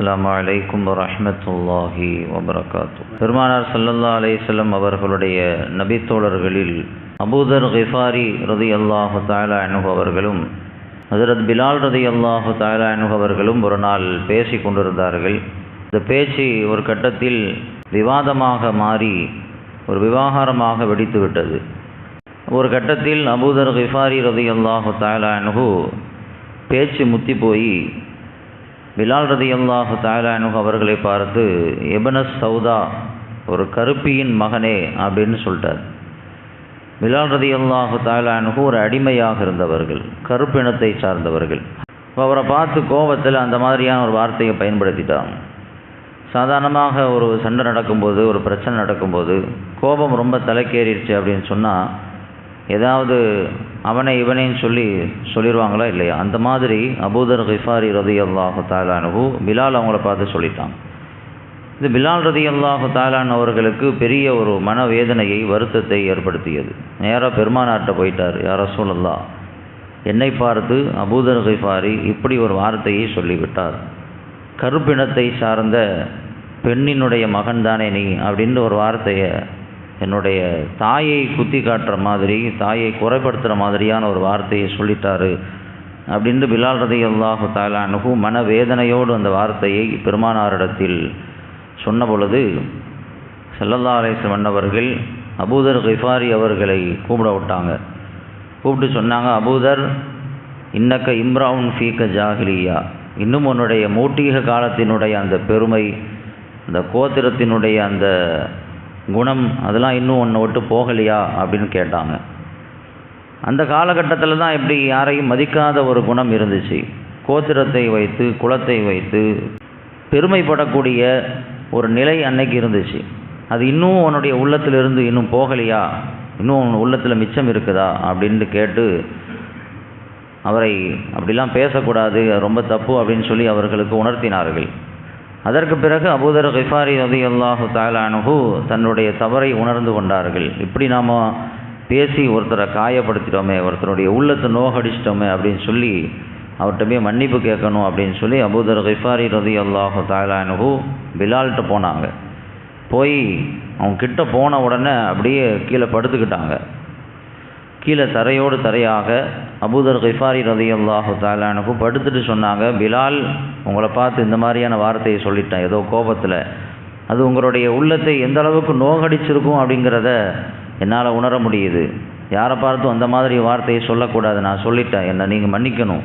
அஸ்லாம் வலைக்கும் வரமத்துல்லாஹி வபரகாத்து. பெருமானார் சல்லல்லா அலையம் அவர்களுடைய நபித்தோழர்களில் அபூதர் கிஃபாரி ரதி அல்லாஹு தாயலா அனுகு அவர்களும் ஹசரத் பிலால் ரதி அல்லாஹு தாயலா அனுகு அவர்களும் ஒரு நாள் பேசி கொண்டிருந்தார்கள். இந்த பேச்சு ஒரு கட்டத்தில் விவாதமாக மாறி ஒரு விவாகாரமாக வெடித்துவிட்டது ஒரு கட்டத்தில் அபூதர் கிஃபாரி ரதி அல்லாஹு தாயலா அனுகு பேச்சு முத்தி போய் பிலால் ரதி அல்லாஹு தாலானு அவர்களை பார்த்து எபனஸ் சௌதா ஒரு கருப்பியின் மகனே அப்படின்னு சொல்லிட்டார். பிலால் ரதி அல்லாஹு ஒரு அடிமையாக இருந்தவர்கள் கருப்பினத்தை சார்ந்தவர்கள். இப்போ அவரை பார்த்து கோபத்தில் அந்த மாதிரியான ஒரு வார்த்தையை பயன்படுத்திட்டாங்க சாதாரணமாக ஒரு சண்டை நடக்கும்போது ஒரு பிரச்சனை நடக்கும்போது கோபம் ரொம்ப தலைக்கேறிடுச்சு அப்படின்னு சொன்னால் ஏதாவது அவனை இவனையும் சொல்லி சொல்லிடுவாங்களா இல்லையா? அந்த மாதிரி அபூதர் ஹிஃபாரி ரதி அல்லாஹு தாலானு பிலால் அவங்கள பார்த்து சொல்லிட்டான் இது பிலால் ரதி அல்லாஹு தாலான் அவர்களுக்கு பெரிய ஒரு மனவேதனையை வருத்தத்தை ஏற்படுத்தியது. நேராக பெருமானாட்ட போயிட்டார் யார சூழல்லா என்னை பார்த்து அபூதர் ஹிஃபாரி இப்படி ஒரு வார்த்தையை சொல்லிவிட்டார். கருப்பினத்தை சார்ந்த பெண்ணினுடைய மகன் தானே நீ? அப்படின்ற ஒரு வார்த்தையை என்னுடைய தாயை குத்தி காட்டுற மாதிரி தாயை குறைப்படுத்துகிற மாதிரியான ஒரு வார்த்தையை சொல்லிட்டாரு அப்படின்னு பிலால் ரதி அல்லாஹு தாலானுகு மனவேதனையோடு அந்த வார்த்தையை பெருமானாரிடத்தில் சொன்ன பொழுது செல்லல்லா அலேஸ்வன் அபூதர் கிஃபாரி அவர்களை கூப்பிட விட்டாங்க. கூப்பிட்டு சொன்னாங்க அபூதர் இன்னக்க இம்ராவுன் ஃபீக்க ஜாகிலியா இன்னும் உன்னுடைய மூட்டீக காலத்தினுடைய அந்த பெருமை அந்த கோத்திரத்தினுடைய அந்த குணம் அதெல்லாம் இன்னும் ஒன்று விட்டு போகலையா அப்படின்னு கேட்டாங்க. அந்த காலகட்டத்தில் தான் இப்படி யாரையும் மதிக்காத ஒரு குணம் இருந்துச்சு. கோத்திரத்தை வைத்து குலத்தை வைத்து பெருமைப்படக்கூடிய ஒரு நிலை அன்னைக்கு இருந்துச்சு. அது இன்னும் உன்னுடைய உள்ளத்திலிருந்து இன்னும் போகலையா? இன்னும் உன் உள்ளத்தில் மிச்சம் இருக்குதா? அப்படின்ட்டு கேட்டு அவரை அப்படிலாம் பேசக்கூடாது ரொம்ப தப்பு அப்படின்னு சொல்லி அவர்களுக்கு உணர்த்தினார்கள். அதற்கு பிறகு அபூதர் கிஃபாரி ரதி அல்லாஹு தாலானுகு தன்னுடைய தவறை உணர்ந்து கொண்டார்கள். இப்படி நாம் பேசி ஒருத்தரை காயப்படுத்திட்டோமே ஒருத்தருடைய உள்ளத்தை நோகடிச்சிட்டோமே அப்படின்னு சொல்லி அவர்கிட்ட போய் மன்னிப்பு கேட்கணும் அப்படின்னு சொல்லி அபூதர் கிஃபாரி ரதி அல்லாஹு தாலானுகு பிலால்கிட்ட போனாங்க. போய் அவங்க கிட்ட போன உடனே அப்படியே கீழே படுத்துக்கிட்டாங்க. கீழே தரையோடு தரையாக அபூதர் கிஃபாரி ரதையல்லாஹு தாலானுக்கு படுத்துட்டு சொன்னாங்க பிலால் உங்களை பார்த்து இந்த மாதிரியான வார்த்தையை சொல்லிட்டேன். ஏதோ கோபத்தில். அது உங்களுடைய உள்ளத்தை எந்த அளவுக்கு நோகடிச்சிருக்கும் அப்படிங்கிறத என்னால் உணர முடியுது. யாரை பார்த்தும் அந்த மாதிரி வார்த்தையை சொல்லக்கூடாது. நான் சொல்லிட்டேன். என்னை நீங்கள் மன்னிக்கணும்.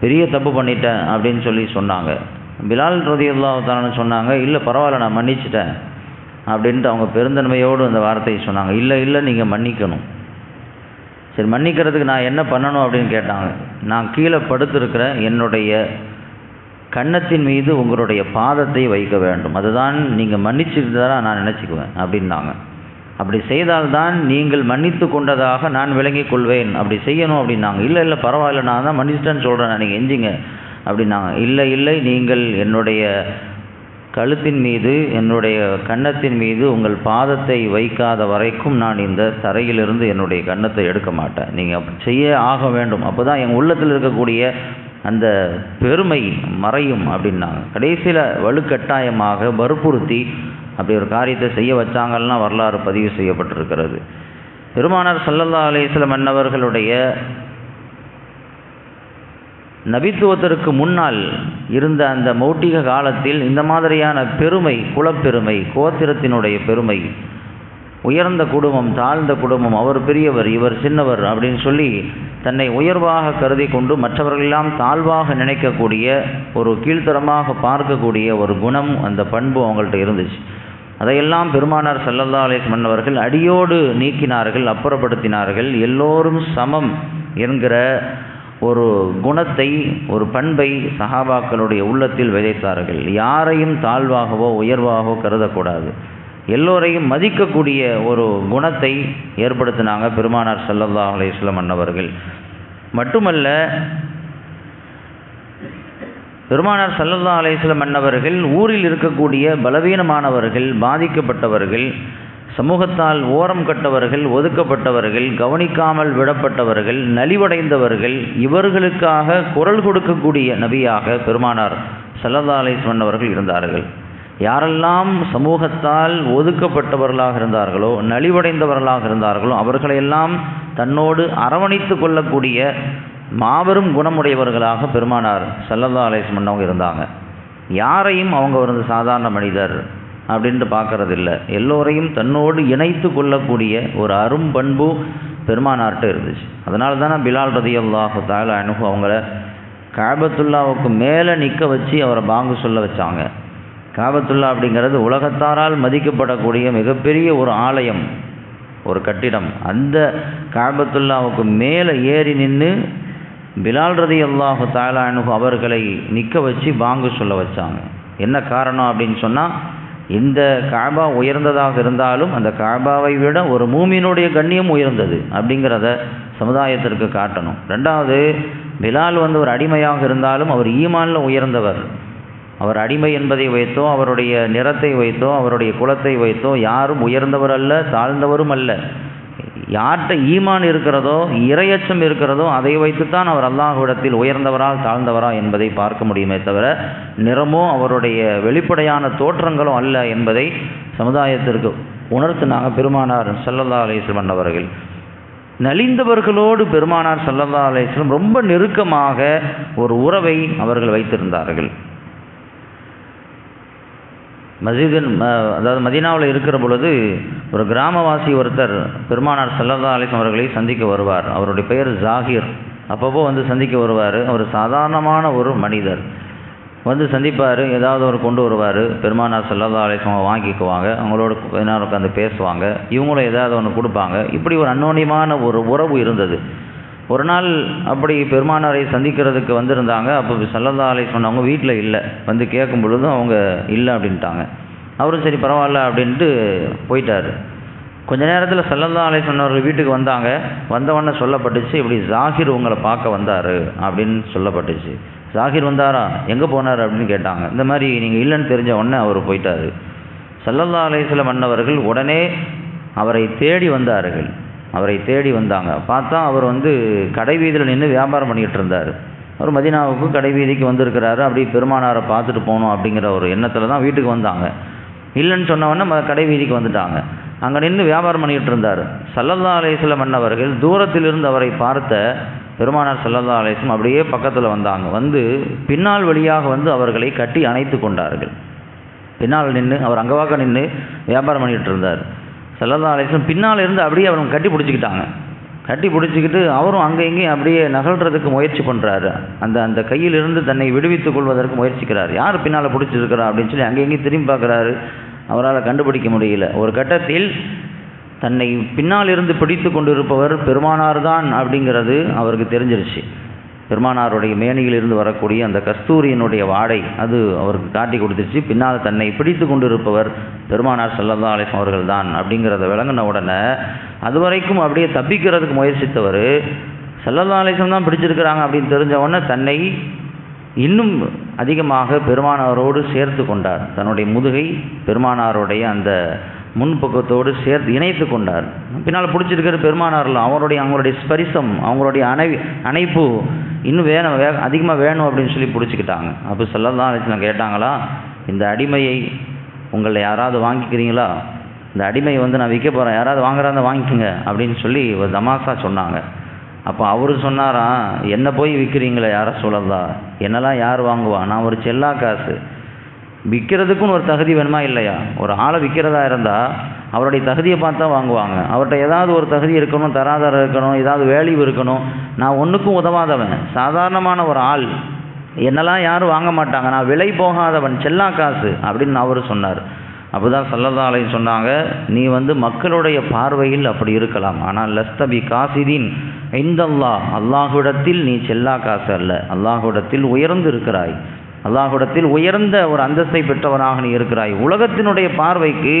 பெரிய தப்பு பண்ணிட்டேன். அப்படின்னு சொல்லி சொன்னாங்க. பிலால் ரதி தாலான்னு சொன்னாங்க இல்லை பரவாயில்ல நான் மன்னிச்சிட்டேன். அப்படின்ட்டு அவங்க பெருந்தன்மையோடு அந்த வார்த்தையை சொன்னாங்க. இல்லை இல்லை நீங்கள் மன்னிக்கணும். சரி மன்னிக்கிறதுக்கு நான் என்ன பண்ணணும் அப்படின்னு கேட்டாங்க. நான் கீழே படுத்திருக்கிற என்னுடைய கன்னத்தின் மீது உங்களுடைய பாதத்தை வைக்க வேண்டும். அதுதான் நீங்கள் மன்னிச்சிருந்ததா நான் நினச்சிக்குவேன் அப்படின்னாங்க. அப்படி செய்தால்தான் நீங்கள் மன்னித்து கொண்டதாக நான் விளங்கிக் கொள்வேன். அப்படி செய்யணும் அப்படின்னாங்க. இல்லை இல்லை பரவாயில்ல நான் தான் மன்னிச்சிட்டேன்னு சொல்கிறேன் நீங்கள் எஞ்சிங்க அப்படின்னாங்க. இல்லை இல்லை நீங்கள் என்னுடைய கழுத்தின் மீது என்னுடைய கன்னத்தின் மீது உங்கள் பாதத்தை வைக்காத வரைக்கும் நான் இந்த தரையிலிருந்து என்னுடைய கன்னத்தை எடுக்க மாட்டேன். நீங்கள் அப்படி செய்ய ஆக வேண்டும். அப்போ தான் என் உள்ளத்தில் இருக்கக்கூடிய அந்த பெருமை மறையும் அப்படின்னாங்க. கடைசியில் வலுக்கட்டாயமாக வற்புறுத்தி அப்படி ஒரு காரியத்தை செய்ய வச்சாங்கன்னா வரலாறு பதிவு செய்யப்பட்டிருக்கிறது. பெருமானார் சல்லல்லா அலேஸ்லம் அன்னவர்களுடைய நபித்துவத்திற்கு முன்னால் இருந்த அந்த மௌட்டிக காலத்தில் இந்த மாதிரியான பெருமை குலப்பெருமை கோத்திரத்தினுடைய பெருமை உயர்ந்த குடும்பம் தாழ்ந்த குடும்பம் அவர் பெரியவர் இவர் சின்னவர் அப்படின்னு சொல்லி தன்னை உயர்வாக கருதி கொண்டு மற்றவர்களெல்லாம் தாழ்வாக நினைக்கக்கூடிய ஒரு கீழ்த்தரமாக பார்க்கக்கூடிய ஒரு குணம் அந்த பண்பு அவங்கள்ட்ட இருந்துச்சு. அதையெல்லாம் பெருமானார் சல்லல்லா அலிஸ்மன் அவர்கள் அடியோடு நீக்கினார்கள் அப்புறப்படுத்தினார்கள். எல்லோரும் சமம் என்கிற ஒரு குணத்தை ஒரு பண்பை சஹாபாக்களுடைய உள்ளத்தில் விதைத்தார்கள். யாரையும் தாழ்வாகவோ உயர்வாகவோ கருதக்கூடாது. எல்லோரையும் மதிக்கக்கூடிய ஒரு குணத்தை ஏற்படுத்தினாங்க பெருமானார் சல்லல்லா அலையம் அன்னவர்கள். மட்டுமல்ல பெருமானார் சல்லல்லா அலையம் அன்னவர்கள் ஊரில் இருக்கக்கூடிய பலவீனமானவர்கள் பாதிக்கப்பட்டவர்கள் சமூகத்தால் ஓரம் கட்டவர்கள் ஒதுக்கப்பட்டவர்கள் கவனிக்காமல் விடப்பட்டவர்கள் நலிவடைந்தவர்கள் இவர்களுக்காக குரல் கொடுக்கக்கூடிய நபியாக பெருமானார் சல்லதாலேஸ்வன் அவர்கள் இருந்தார்கள். யாரெல்லாம் சமூகத்தால் ஒதுக்கப்பட்டவர்களாக இருந்தார்களோ நலிவடைந்தவர்களாக இருந்தார்களோ அவர்களையெல்லாம் தன்னோடு அரவணைத்து கொள்ளக்கூடிய மாபெரும் குணமுடையவர்களாக பெருமானார் சல்லல்லா அலிஸ்மன் அவங்க இருந்தாங்க. யாரையும் அவங்க ஒரு சாதாரண மனிதர் அப்படின்ட்டு பார்க்கறதில்ல. எல்லோரையும் தன்னோடு இணைத்து கொள்ளக்கூடிய ஒரு அரும்பண்பு பெருமானார்கிட்ட இருந்துச்சு. அதனால தானே பிலால் ரதி அல்லாஹு தாயில் அனுகு அவங்கள காபத்துல்லாவுக்கு மேலே நிற்க வச்சு அவரை பாங்கு சொல்ல வச்சாங்க. காபத்துல்லா அப்படிங்கிறது உலகத்தாரால் மதிக்கப்படக்கூடிய மிகப்பெரிய ஒரு ஆலயம் ஒரு கட்டிடம். அந்த காபத்துல்லாவுக்கு மேலே ஏறி நின்று பிலால் ரதி அல்லாஹு தாலானு அவர்களை நிற்க வச்சு பாங்கு சொல்ல வச்சாங்க. என்ன காரணம் அப்படின்னு சொன்னால் இந்த காபா உயர்ந்ததாக இருந்தாலும் அந்த காபாவை விட ஒரு மூமியினுடைய கண்ணியம் உயர்ந்தது அப்படிங்கிறத சமுதாயத்திற்கு காட்டணும். ரெண்டாவது பிலால் வந்து ஒரு அடிமையாக இருந்தாலும் அவர் ஈமானில் உயர்ந்தவர். அவர் அடிமை என்பதை வைத்தோ அவருடைய நிறத்தை வைத்தோ அவருடைய குலத்தை வைத்தோ யாரும் உயர்ந்தவர் அல்ல தாழ்ந்தவரும் அல்ல. யார்கிட்ட ஈமான் இருக்கிறதோ இரையச்சம் இருக்கிறதோ அதை வைத்துத்தான் அவர் அல்லாஹ்விடத்தில் உயர்ந்தவரா தாழ்ந்தவரா என்பதை பார்க்க முடியுமே தவிர நிறமோ அவருடைய வெளிப்படையான தோற்றங்களோ அல்ல என்பதை சமுதாயத்திற்கு உணர்த்தினாங்க பெருமானார் சல்லல்லா அலிஸ்லம் அவர்கள். நலிந்தவர்களோடு பெருமானார் சல்லல்லா அலிஸ்லம் ரொம்ப நெருக்கமாக ஒரு உறவை அவர்கள் வைத்திருந்தார்கள். மஸ்ஜிதின் அதாவது மதீனாவில் இருக்கிற பொழுது ஒரு கிராமவாசி ஒருத்தர் பெருமானார் சல்லல்லா அலிஸ்லாம் அவர்களை சந்திக்க வருவார். அவருடைய பெயர் ஜாகிர். அப்பப்போ வந்து சந்திக்க வருவார். அவர் சாதாரணமான ஒரு மனிதர். வந்து சந்திப்பார். ஏதாவது ஒரு கொண்டு வருவார். பெருமானார் சல்லல்லா அலிஸ்லாம் வாங்கிக்குவாங்க. அவங்களோட கொஞ்ச நேரம் உட்காந்து பேசுவாங்க. இவங்களும் ஏதாவது ஒன்று கொடுப்பாங்க. இப்படி ஒரு அன்னோன்யமான ஒரு உறவு இருந்தது. ஒரு நாள் அப்படி பெருமானாரை சந்திக்கிறதுக்கு வந்திருந்தாங்க. அப்போ சல்லல்லா அலை சொன்னவங்க வீட்டில் இல்லை. வந்து கேட்கும் பொழுதும் அவங்க இல்லை அப்படின்ட்டாங்க. அவரும் சரி பரவாயில்ல அப்படின்ட்டு போயிட்டார். கொஞ்ச நேரத்தில் சல்லல்லா அலை சொன்னவர்கள் வீட்டுக்கு வந்தாங்க. வந்தவொடனே சொல்லப்பட்டுச்சு இப்படி ஜாகிர் உங்களை பார்க்க வந்தார் அப்படின்னு சொல்லப்பட்டுச்சு. ஜாகிர் வந்தாரா? எங்கே போனார் அப்படின்னு கேட்டாங்க. இந்த மாதிரி நீங்கள் இல்லைன்னு தெரிஞ்ச உடனே அவர் போயிட்டார். சல்லல்லா அலையம் மன்னவர்கள் உடனே அவரை தேடி வந்தார்கள். அவரை தேடி வந்தாங்க. பார்த்தா அவர் வந்து கடை வீதியில் நின்று வியாபாரம் பண்ணிக்கிட்டு இருந்தார். அவர் மதினாவுக்கு கடை வீதிக்கு வந்திருக்கிறாரு. அப்படி பெருமானாரை பார்த்துட்டு போகணும் அப்படிங்கிற ஒரு எண்ணத்தில் தான் வீட்டுக்கு வந்தாங்க. இல்லைன்னு சொன்னவொடனே கடை வீதிக்கு வந்துட்டாங்க. அங்கே நின்று வியாபாரம் பண்ணிக்கிட்டு இருந்தார். சல்லல்லா அலேஸ்ல மன்னவர்கள் தூரத்திலிருந்து அவரை பார்த்த பெருமானார் சல்லல்லா அலேஸ்லம் அப்படியே பக்கத்தில் வந்தாங்க. வந்து பின்னால் வழியாக வந்து அவர்களை கட்டி அணைத்து கொண்டார்கள். பின்னால் நின்று அவர் அங்கவாக்க நின்று வியாபாரம் பண்ணிக்கிட்டு இருந்தார். செல்லல்லா அலிஸ்லம் பின்னால் இருந்து அப்படியே அவரும் கட்டி பிடிச்சிக்கிட்டாங்க. கட்டி பிடிச்சிக்கிட்டு அவரும் அங்கே இங்கேயும் அப்படியே நகழ்றதுக்கு முயற்சி பண்ணுறாரு அந்த அந்த கையிலிருந்து தன்னை விடுவித்துக் கொள்வதற்கு முயற்சிக்கிறார். யார் பின்னால் பிடிச்சிருக்கிறா அப்படின்னு சொல்லி அங்கே இங்கேயும் திரும்பி பார்க்குறாரு. அவரால் கண்டுபிடிக்க முடியல. ஒரு கட்டத்தில் தன்னை பின்னால் இருந்து பிடித்து கொண்டிருப்பவர் பெருமானார் தான் அப்படிங்கிறது அவருக்கு தெரிஞ்சிருச்சு. பெருமானாருடைய மேனியிலிருந்து வரக்கூடிய அந்த கஸ்தூரியினுடைய வாடை அது அவருக்கு காட்டி கொடுத்துருச்சு பின்னால் தன்னை பிடித்து கொண்டிருப்பவர் பெருமானார் செல்லதா அலிஸ்லாம் அவர்கள் தான் அப்படிங்கிறத விளங்கின உடனே அது வரைக்கும் அப்படியே தப்பிக்கிறதுக்கு முயற்சித்தவர் செல்லதா அலிஸ்லாம் தான் பிடிச்சிருக்கிறாங்க அப்படின்னு தெரிஞ்ச உடனே தன்னை இன்னும் அதிகமாக பெருமானாரோடு சேர்த்து கொண்டார். தன்னுடைய முதுகை பெருமானாருடைய அந்த முன்பக்கத்தோடு சேர்த்து இணைத்து கொண்டார். பின்னால் பிடிச்சிருக்கிற பெருமானாரில் அவருடைய அவங்களுடைய ஸ்பரிசம் அவங்களுடைய அணை அணைப்பு இன்னும் வேணும் வே அதிகமாக வேணும் அப்படின்னு சொல்லி பிடிச்சிக்கிட்டாங்க. அப்போ சொல்லலாம் அலிஸ்லாம் கேட்டாங்களா இந்த அடிமையை உங்களை யாராவது வாங்கிக்கிறீங்களா? இந்த அடிமையை வந்து நான் விற்க போகிறேன் யாராவது வாங்குறாங்க வாங்கிக்கோங்க. அப்படின்னு சொல்லி ஒரு தமாசா சொன்னாங்க. அப்போ அவர் சொன்னாராம் என்ன போய் விற்கிறீங்களே யாரை சொல்லதா என்னெல்லாம் யார் வாங்குவா? நான் ஒரு செல்லா காசு விற்கிறதுக்குன்னு ஒரு தகுதி வேணுமா இல்லையா? ஒரு ஆளை விற்கிறதா இருந்தால் அவருடைய தகுதியை பார்த்தா வாங்குவாங்க. அவர்கிட்ட ஏதாவது ஒரு தகுதி இருக்கணும் தராதரம் இருக்கணும் ஏதாவது வேல்யூ இருக்கணும். நான் ஒன்றுக்கும் உதவாதவன். சாதாரணமான ஒரு ஆள். என்னெல்லாம் யாரும் வாங்க மாட்டாங்க. நான் விலை போகாதவன் செல்லா காசு அப்படின்னு அவர் சொன்னார். அப்படிதான் சல்லதாலையும் சொன்னாங்க நீ வந்து மக்களுடைய பார்வையில் அப்படி இருக்கலாம். ஆனால் லஸ்தபி காசிதீன் ஐந்தல்லா அல்லாஹுடத்தில் நீ செல்லா காசு அல்ல. அல்லாஹுடத்தில் உயர்ந்து இருக்கிறாய். அல்லாஹுடத்தில் உயர்ந்த ஒரு அந்தஸ்தை பெற்றவனாக நீ இருக்கிறாய். உலகத்தினுடைய பார்வைக்கு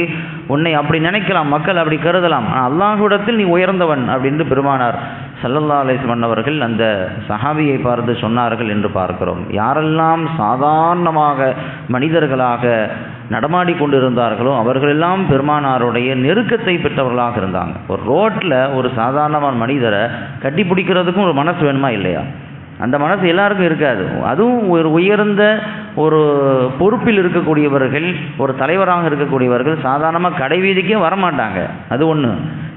உன்னை அப்படி நினைக்கலாம் மக்கள் அப்படி கருதலாம். ஆனால் அல்லாஹுடத்தில் நீ உயர்ந்தவன் அப்படின்னு பெருமானார் சல்லல்லா அலிஸ்மன் அவர்கள் அந்த சஹாபியை பார்த்து சொன்னார்கள் என்று பார்க்கிறோம். யாரெல்லாம் சாதாரணமாக மனிதர்களாக நடமாடி கொண்டிருந்தார்களோ அவர்களெல்லாம் பெருமானாருடைய நெருக்கத்தை பெற்றவர்களாக இருந்தாங்க. ஒரு ரோட்டில் ஒரு சாதாரணமான மனிதரை கட்டி பிடிக்கிறதுக்கும் ஒரு மனசு வேணுமா இல்லையா? அந்த மனசு எல்லாருக்கும் இருக்காது. அதுவும் ஒரு உயர்ந்த ஒரு பொறுப்பில் இருக்கக்கூடியவர்கள் ஒரு தலைவராக இருக்கக்கூடியவர்கள் சாதாரணமாக கடைவீதிக்கே வரமாட்டாங்க. அது ஒன்று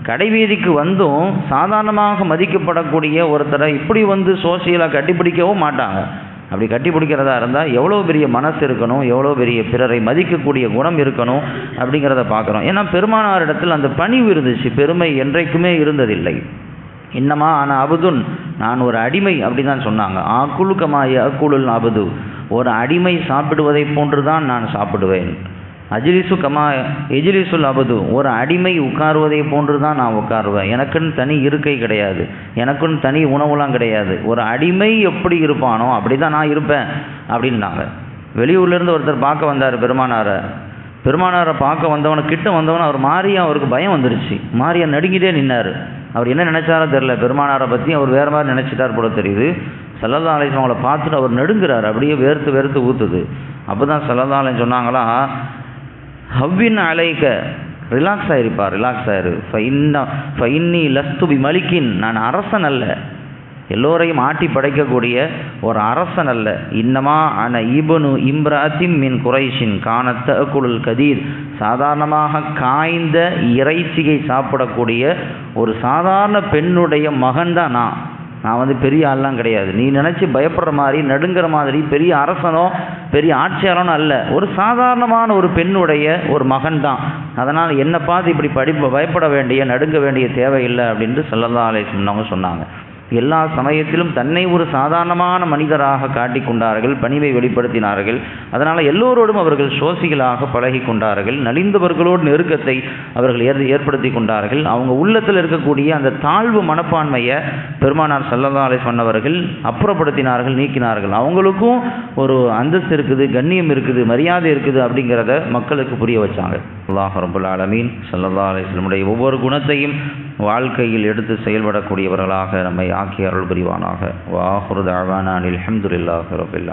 கடைவீதிக்கு வந்தும் சாதாரணமாக மதிக்கப்படக்கூடிய ஒருத்தரை இப்படி வந்து சோசியலாக கட்டிப்பிடிக்கவும் மாட்டாங்க. அப்படி கட்டி பிடிக்கிறதா இருந்தால் எவ்வளோ பெரிய மனசு இருக்கணும் எவ்வளோ பெரிய பிறரை மதிக்கக்கூடிய குணம் இருக்கணும் அப்படிங்கிறத பார்க்குறோம். ஏன்னா பெருமானார் இடத்தில் அந்த பணிவு இருந்துச்சு. பெருமை என்றைக்குமே இருந்ததில்லை. இன்னமா ஆனால் அபுதுன் நான் ஒரு அடிமை அப்படி தான் சொன்னாங்க ஆக்குலுக்கமாய அக்குலுல் அபது. ஒரு அடிமை சாப்பிடுவதை போன்று தான் நான் சாப்பிடுவேன். அஜிலிசு கமா எஜிலிசுல் அபது. ஒரு அடிமை உட்காருவதை போன்று தான் நான் உட்காருவேன். எனக்குன்னு தனி இருக்கை கிடையாது. எனக்குன்னு தனி உணவுலாம் கிடையாது. ஒரு அடிமை எப்படி இருப்பானோ அப்படி தான் நான் இருப்பேன் அப்படின்னாங்க. வெளியூர்லேருந்து ஒருத்தர் பார்க்க வந்தார் பெருமானாரை. பெருமானாரை பார்க்க வந்தவனை கிட்ட வந்தவன அவர் மாறியா அவருக்கு பயம் வந்துருச்சு. மாரியா நடுங்கிட்டே நின்னார். அவர் என்ன நினச்சாரோ தெரில பெருமானாரை பற்றி அவர் வேறு மாதிரி நினச்சிட்டார் போல தெரியுது. சல்லல்லா அலிஸ்லாம் அவங்கள பார்த்துட்டு அவர் நடுங்கிறார். அப்படியே வேர்த்து வேர்த்து ஊற்றுது அப்போ தான் சல்லல்லா அலின் சொன்னாங்களா ஹவ்வின் அலைக்க ரிலாக்ஸ் ஆகிருப்பா ரிலாக்ஸ் ஆயிரு. ஃபைன்னா ஃபைன்னி லஸ்து பி மலிக்கின் நான் அரசன் அல்ல. எல்லோரையும் ஆட்டி படைக்கக்கூடிய ஒரு அரசன் அல்ல. இன்னமா அன இபனு இம்ராத்திம் மின் குறைஷின். காணத்த குழல் கதீர். சாதாரணமாக காய்ந்த இறைச்சியை சாப்பிடக்கூடிய ஒரு சாதாரண பெண்ணுடைய மகன் தான் நான். நான் வந்து பெரிய ஆள்லாம் கிடையாது. நீ நினச்சி பயப்படுற மாதிரி நடுங்கிற மாதிரி பெரிய அரசனோ பெரிய ஆட்சியாரனோ அல்ல. ஒரு சாதாரணமான ஒரு பெண்ணுடைய ஒரு மகன் தான் அதனால் என்னை பார்த்து இப்படி படிப்பு பயப்பட வேண்டிய நடுங்க வேண்டிய தேவையில்லை அப்படின்ட்டு சொல்லல்லா சொன்னவங்க சொன்னாங்க. எல்லா சமயத்திலும் தன்னை ஒரு சாதாரணமான மனிதராக காட்டிக்கொண்டார்கள் பணிவை வெளிப்படுத்தினார்கள். அதனால் எல்லோரோடும் அவர்கள் சோசிகளாக பழகி கொண்டார்கள் நலிந்தவர்களோடு நெருக்கத்தை அவர்கள் ஏற் ஏற்படுத்தி கொண்டார்கள் அவங்க உள்ளத்தில் இருக்கக்கூடிய அந்த தாழ்வு மனப்பான்மையை பெருமானார் சல்லதாலை சொன்னவர்கள் அப்புறப்படுத்தினார்கள் நீக்கினார்கள். அவங்களுக்கும் ஒரு அந்தஸ்து இருக்குது கண்ணியம் இருக்குது மரியாதை இருக்குது அப்படிங்கிறத மக்களுக்கு புரிய வச்சாங்க. அல்லாஹ் ரபுல் ஆலமீன். சல்லல்லா அலிஸ்லமுடைய ஒவ்வொரு குணத்தையும் வாழ்க்கையில் எடுத்து செயல்படக்கூடியவர்களாக நம்மை ஆக்கி அருள் புரிவானாக. வாஹுரு தாவானா அஹமதுல்லாஹ் ரபுல்